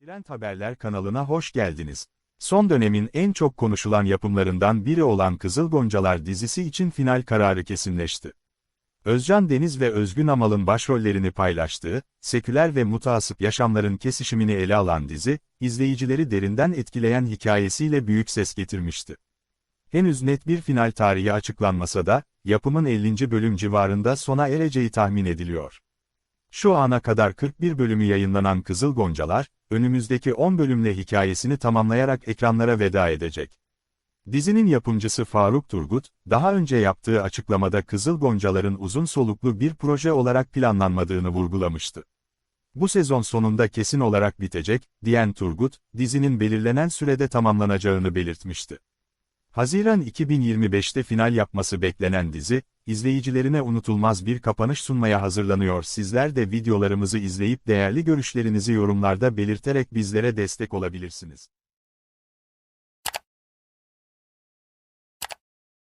Trend Haberler kanalına hoş geldiniz. Son dönemin en çok konuşulan yapımlarından biri olan Kızıl Goncalar dizisi için final kararı kesinleşti. Özcan Deniz ve Özgün Amal'ın başrollerini paylaştığı, seküler ve mutasip yaşamların kesişimini ele alan dizi, izleyicileri derinden etkileyen hikayesiyle büyük ses getirmişti. Henüz net bir final tarihi açıklanmasa da, yapımın 50. bölüm civarında sona ereceği tahmin ediliyor. Şu ana kadar 41 bölümü yayınlanan Kızıl Goncalar, önümüzdeki 10 bölümle hikayesini tamamlayarak ekranlara veda edecek. Dizinin yapımcısı Faruk Turgut, daha önce yaptığı açıklamada Kızıl Goncalar'ın uzun soluklu bir proje olarak planlanmadığını vurgulamıştı. Bu sezon sonunda kesin olarak bitecek, diyen Turgut, dizinin belirlenen sürede tamamlanacağını belirtmişti. Haziran 2025'te final yapması beklenen dizi, izleyicilerine unutulmaz bir kapanış sunmaya hazırlanıyor. Sizler de videolarımızı izleyip değerli görüşlerinizi yorumlarda belirterek bizlere destek olabilirsiniz.